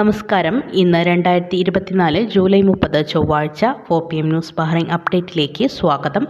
നമസ്കാരം. ഇന്ന് രണ്ടായിരത്തി ഇരുപത്തിനാല് ജൂലൈ മുപ്പത് ചൊവ്വാഴ്ച four P M news Bahrain അപ്ഡേറ്റിലേക്ക് സ്വാഗതം.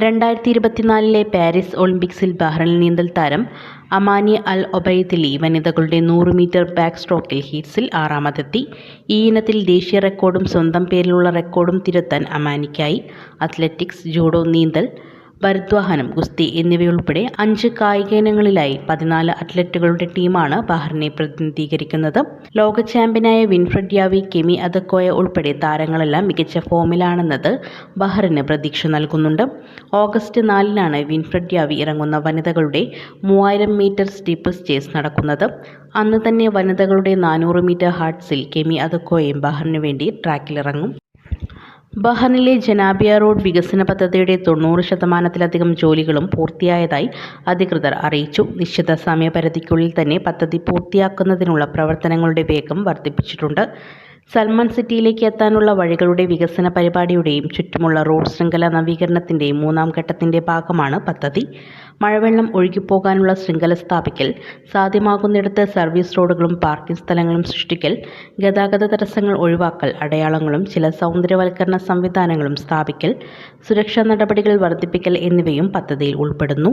രണ്ടായിരത്തി ഇരുപത്തിനാലിലെ പാരീസ് ഒളിമ്പിക്സിൽ ബഹ്റൈൻ നീന്തൽ താരം അമാനി അൽ ഒബൈദിലി വനിതകളുടെ നൂറ് മീറ്റർ ബാക്ക് സ്ട്രോക്കിൽ ഹീറ്റ്സിൽ ആറാമതെത്തി. ഈ ഇനത്തിൽ ദേശീയ റെക്കോർഡും സ്വന്തം പേരിലുള്ള റെക്കോർഡും തിരുത്താൻ അമാനിക്കായി. അത്ലറ്റിക്സ് ജൂഡോ നീന്തൽ ഭരദ്വാഹനം ഗുസ്തി എന്നിവയുൾപ്പെടെ അഞ്ച് കായിക ഇനങ്ങളിലായി പതിനാല് അത്ലറ്റുകളുടെ ടീമാണ് ബഹ്റിനെ പ്രതിനിധീകരിക്കുന്നത്. ലോക ചാമ്പ്യനായ വിൻഫ്രഡ് യാവി കെമി അതക്കോയ ഉൾപ്പെടെ താരങ്ങളെല്ലാം മികച്ച ഫോമിലാണെന്നത് ബഹ്റിന് പ്രതീക്ഷ നൽകുന്നുണ്ട്. ഓഗസ്റ്റ് നാലിനാണ് വിൻഫ്രഡ് യാവി ഇറങ്ങുന്ന വനിതകളുടെ മൂവായിരം മീറ്റർ സ്റ്റീപ്പിൾസ് ചേസ് നടക്കുന്നത്. അന്ന് തന്നെ വനിതകളുടെ നാനൂറ് മീറ്റർ ഹാർട്സിൽ കെമി അതക്കോയും ബഹ്റിന് വേണ്ടി ട്രാക്കിലിറങ്ങും. ബഹ്റിനിലെ ജനാബിയ റോഡ് വികസന പദ്ധതിയുടെ തൊണ്ണൂറ് ശതമാനത്തിലധികം ജോലികളും പൂർത്തിയായതായി അധികൃതർ അറിയിച്ചു. നിശ്ചിത സമയപരിധിക്കുള്ളിൽ തന്നെ പദ്ധതി പൂർത്തിയാക്കുന്നതിനുള്ള പ്രവർത്തനങ്ങളുടെ വേഗം വർദ്ധിപ്പിച്ചിട്ടുണ്ട്. സൽമാൻ സിറ്റിയിലേക്ക് എത്താനുള്ള വഴികളുടെ വികസന പരിപാടിയുടെയും ചുറ്റുമുള്ള റോഡ് ശൃംഖല നവീകരണത്തിന്റെയും മൂന്നാം ഘട്ടത്തിന്റെ ഭാഗമാണ് പദ്ധതി. മഴവെള്ളം ഒഴുകിപ്പോകാനുള്ള ശൃംഖല സ്ഥാപിക്കൽ സാധ്യമാകുന്നിടത്ത് സർവീസ് റോഡുകളും പാർക്കിംഗ് സ്ഥലങ്ങളും സൃഷ്ടിക്കൽ ഗതാഗത തടസ്സങ്ങൾ ഒഴിവാക്കൽ അടയാളങ്ങളും ചില സൗന്ദര്യവൽക്കരണ സംവിധാനങ്ങളും സ്ഥാപിക്കൽ സുരക്ഷാ നടപടികൾ വർദ്ധിപ്പിക്കൽ എന്നിവയും പദ്ധതിയിൽ ഉൾപ്പെടുന്നു.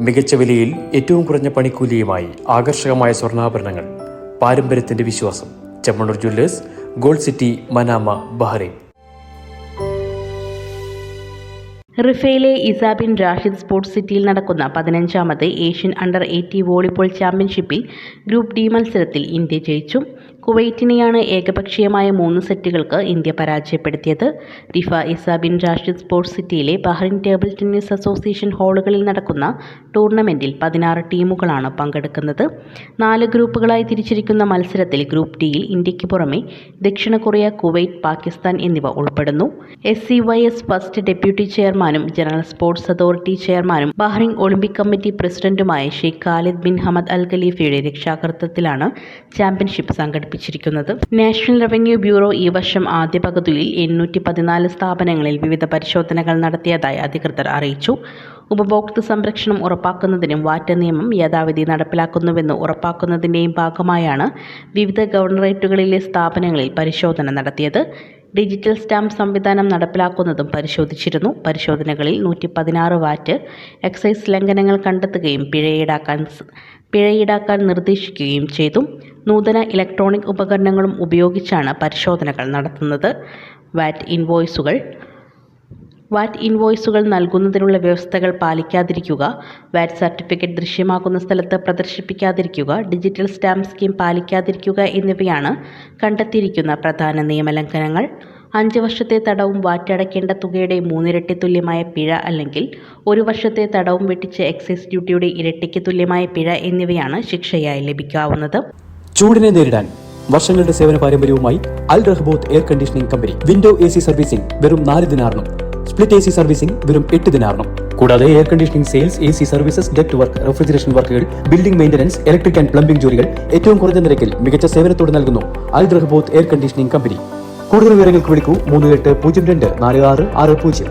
മികച്ച വിലയിൽ ഏറ്റവും കുറഞ്ഞ പണിക്കൂലിയുമായി ആകർഷകമായ സ്വർണാഭരണങ്ങൾ. പാരമ്പര്യത്തിന്റെ വിശ്വാസം. Chemmanur jewellers gold city Manama Bahrain. റിഫയിലെ Isa bin Rashid sports സിറ്റിയിൽ നടക്കുന്ന പതിനഞ്ചാമത് ഏഷ്യൻ അണ്ടർ എയ്റ്റി വോളിബോൾ ചാമ്പ്യൻഷിപ്പിൽ ഗ്രൂപ്പ് ഡി മത്സരത്തിൽ ഇന്ത്യ ജയിച്ചു. കുവൈറ്റിനെയാണ് ഏകപക്ഷീയമായ മൂന്ന് സെറ്റുകൾക്ക് ഇന്ത്യ പരാജയപ്പെടുത്തിയത്. Riffa Isa bin Rashid sports സിറ്റിയിലെ ബഹ്റിൻ ടേബിൾ ടെന്നീസ് അസോസിയേഷൻ ഹാളുകളിൽ നടക്കുന്ന ടൂർണമെന്റിൽ പതിനാറ് ടീമുകളാണ് പങ്കെടുക്കുന്നത്. നാല് ഗ്രൂപ്പുകളായി തിരിച്ചിരിക്കുന്ന മത്സരത്തിൽ ഗ്രൂപ്പ് ഡിയിൽ ഇന്ത്യയ്ക്ക് പുറമെ ദക്ഷിണ കൊറിയ കുവൈറ്റ് പാകിസ്ഥാൻ എന്നിവ ഉൾപ്പെടുന്നു. S C Y S first deputy ചെയർമാനും ജനറൽ സ്പോർട്സ് അതോറിറ്റി ചെയർമാനും ബഹ്റിൻ ഒളിമ്പിക് കമ്മിറ്റി പ്രസിഡന്റുമായ Sheikh Khalid bin Hamad Al ഖലീഫയുടെ രക്ഷാകർത്തത്തിലാണ് ചാമ്പ്യൻഷിപ്പ് സംഘടിപ്പിച്ചിരിക്കുന്നത് നാഷണൽ റവന്യൂ ബ്യൂറോ ഈ വർഷം ആദ്യ പകുതിയിൽ എണ്ണൂറ്റി പതിനാല് സ്ഥാപനങ്ങളിൽ വിവിധ പരിശോധനകൾ നടത്തിയതായി അധികൃതർ അറിയിച്ചു. ഉപഭോക്തൃ സംരക്ഷണം ഉറപ്പാക്കുന്നതിനും വാറ്റ് നിയമം യഥാവിധി നടപ്പിലാക്കുന്നുവെന്ന് ഉറപ്പാക്കുന്നതിന്റെയും ഭാഗമായാണ് വിവിധ ഗവർണറേറ്റുകളിലെ സ്ഥാപനങ്ങളിൽ പരിശോധന നടത്തിയത്. ഡിജിറ്റൽ സ്റ്റാമ്പ് സംവിധാനം നടപ്പിലാക്കുന്നതും പരിശോധിച്ചിരുന്നു. പരിശോധനകളിൽ നൂറ്റി പതിനാറ് വാറ്റ് എക്സൈസ് ലംഘനങ്ങൾ കണ്ടെത്തുകയും പിഴ ഈടാക്കാൻ നിർദ്ദേശിക്കുകയും ചെയ്തു. നൂതന ഇലക്ട്രോണിക് ഉപകരണങ്ങളും ഉപയോഗിച്ചാണ് പരിശോധനകൾ നടത്തുന്നത്. വാറ്റ് ഇൻവോയ്സുകൾ വാറ്റ് ഇൻവോയ്സുകൾ നൽകുന്നതിനുള്ള വ്യവസ്ഥകൾ പാലിക്കാതിരിക്കുക. വാറ്റ് സർട്ടിഫിക്കറ്റ് ദൃശ്യമാക്കുന്ന സ്ഥലത്ത് പ്രദർശിപ്പിക്കാതിരിക്കുക. ഡിജിറ്റൽ സ്റ്റാമ്പ് സ്കീം പാലിക്കാതിരിക്കുക എന്നിവയാണ് കണ്ടെത്തിയിരിക്കുന്ന പ്രധാന നിയമലംഘനങ്ങൾ. അഞ്ച് വർഷത്തെ തടവും വാറ്റടയ്ക്കേണ്ട തുകയുടെ മൂന്നിരട്ടി തുല്യമായ പിഴ അല്ലെങ്കിൽ ഒരു വർഷത്തെ തടവും വെട്ടിച്ച് എക്സൈസ് ഡ്യൂട്ടിയുടെ ഇരട്ടിക്ക് തുല്യമായ പിഴ എന്നിവയാണ് ശിക്ഷയായി ലഭിക്കാവുന്നത്. ചൂടിനെ നേരിടാൻ വർഷങ്ങളുടെ സേവന പാരമ്പര്യവുമായി Al Rahboth air conditioning company window A C servicing വെറും നാല് ദിനാറിനും സ്പ്ലിറ്റ് എ സി സർവീസിംഗ് വെറും എട്ട് ദിനാറിനും കൂടാതെ air conditioning sales A C services duct work refrigeration വർക്കുകൾ building maintenance electric and plumbing ജോലികൾ ഏറ്റവും കുറഞ്ഞ നിരക്കിൽ മികച്ച സേവനത്തോടെ നൽകുന്നു Al Rahaboth air conditioning company. കൂടുതൽ വിവരങ്ങൾക്ക് വിളിക്കൂ മൂന്ന് എട്ട് പൂജ്യം രണ്ട് നാല് ആറ് ആറ് പൂജ്യം.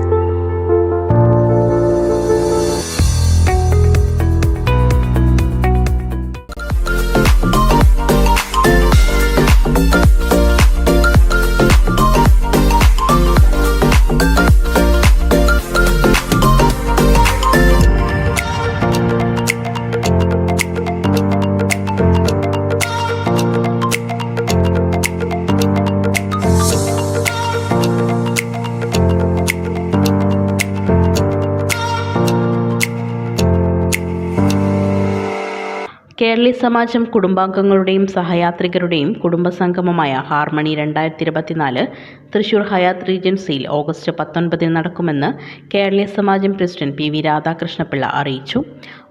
കേരളീ സമാജം കുടുംബാംഗങ്ങളുടെയും സഹയാത്രികരുടെയും കുടുംബസംഗമമായ ഹാർമണി രണ്ടായിരത്തി ഇരുപത്തിനാല് തൃശൂർ ഹയാത്ത് റീജൻസിയിൽ ഓഗസ്റ്റ് പത്തൊൻപതിന് നടക്കുമെന്ന് Keraleeya Samajam president P V Radhakrishna Pillai അറിയിച്ചു.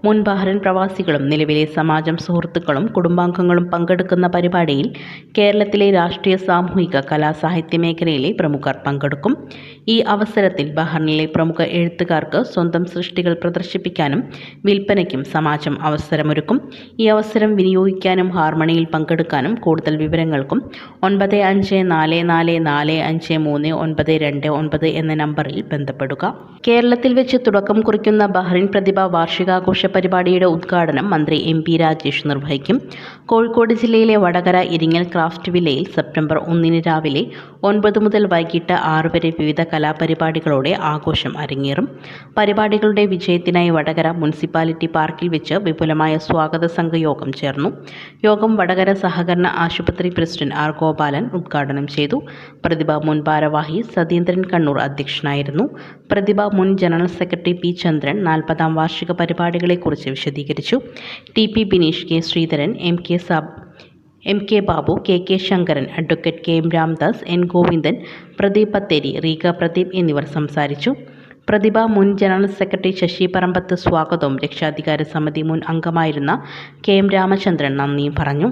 മുൻ ബഹ്റൻ പ്രവാസികളും നിലവിലെ സമാജം സുഹൃത്തുക്കളും കുടുംബാംഗങ്ങളും പങ്കെടുക്കുന്ന പരിപാടിയിൽ കേരളത്തിലെ രാഷ്ട്രീയ സാമൂഹിക കലാ സാഹിത്യ മേഖലയിലെ പ്രമുഖർ പങ്കെടുക്കും. ഈ അവസരത്തിൽ ബഹ്റിനിലെ പ്രമുഖ എഴുത്തുകാർക്ക് സ്വന്തം സൃഷ്ടികൾ പ്രദർശിപ്പിക്കാനും വിൽപ്പനയ്ക്കും സമാജം അവസരമൊരുക്കും. ഈ അവസരം വിനിയോഗിക്കാനും ഹാർമണിയിൽ പങ്കെടുക്കാനും കൂടുതൽ വിവരങ്ങൾക്കും ഒൻപത് അഞ്ച് നാല് നാല് നാല് അഞ്ച് മൂന്ന് ഒൻപത് രണ്ട് ഒൻപത് എന്ന നമ്പറിൽ ബന്ധപ്പെടുക. കേരളത്തിൽ വെച്ച് തുടക്കം കുറിക്കുന്ന ബഹ്റിൻ പ്രതിഭ വാർഷികാഘോഷ പരിപാടിയുടെ ഉദ്ഘാടനം മന്ത്രി എം പി രാജേഷ് നിർവഹിക്കും. കോഴിക്കോട് ജില്ലയിലെ വടകര ഇരിങ്ങൽ ക്രാഫ്റ്റ് വില്ലയിൽ സെപ്റ്റംബർ ഒന്നിന് രാവിലെ ഒൻപത് മുതൽ വൈകിട്ട് ആറ് വരെ വിവിധ കലാപരിപാടികളോടെ ആഘോഷം അരങ്ങേറും. പരിപാടികളുടെ വിജയത്തിനായി വടകര മുനിസിപ്പാലിറ്റി പാർക്കിൽ വെച്ച് വിപുലമായ സ്വാഗത സംഘയോഗം ചേർന്നു. യോഗം വടകര സഹകരണ ആശുപത്രി പ്രസിഡന്റ് ആർ ഗോപാലൻ ഉദ്ഘാടനം ചെയ്തു. പ്രതിഭ മുൻ ഭാരവാഹി സതീന്ദ്രൻ കണ്ണൂർ അധ്യക്ഷനായിരുന്നു. പ്രതിഭ മുൻ ജനറൽ സെക്രട്ടറി പി ചന്ദ്രൻ നാൽപ്പതാം വാർഷിക പരിപാടികളെക്കുറിച്ച് വിശദീകരിച്ചു. T P Bineesh K Sreedharan M K Sab M K Babu K K Sankaran advocate K M Ramdas N Govindan Pradeep Pattheri Reega Pradeep എന്നിവർ സംസാരിച്ചു. പ്രതിഭ മുൻ ജനറൽ സെക്രട്ടറി ശശി പറമ്പത്ത് സ്വാഗതവും രക്ഷാധികാര സമിതി മുൻ അംഗമായിരുന്ന കെ എം രാമചന്ദ്രൻ നന്ദിയും പറഞ്ഞു.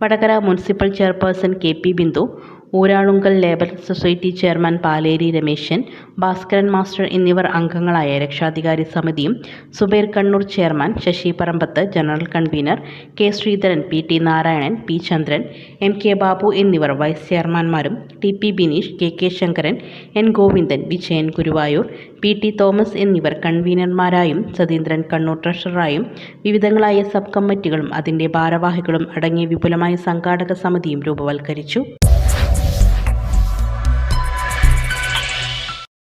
Vadakara municipal chairperson K P Bindu Uralungal labour society chairman Paleri Rameshan Bhaskaran master എന്നിവർ അംഗങ്ങളായ രക്ഷാധികാരി സമിതിയും Zubair Kannur chairman Sasi Parambath general convener K Sreedharan P T Narayanan P Chandran M K Babu എന്നിവർ vice ചെയർമാൻമാരും T P Bineesh K K Sankaran N Govindan Vijayan Guruvayur P T Thomas എന്നിവർ കൺവീനർമാരായും സതീന്ദ്രൻ കണ്ണൂർ ട്രഷററായും വിവിധങ്ങളായ sub കമ്മിറ്റികളും അതിന്റെ ഭാരവാഹികളും അടങ്ങിയ വിപുലമായ സംഘാടക സമിതിയും രൂപവൽക്കരിച്ചു.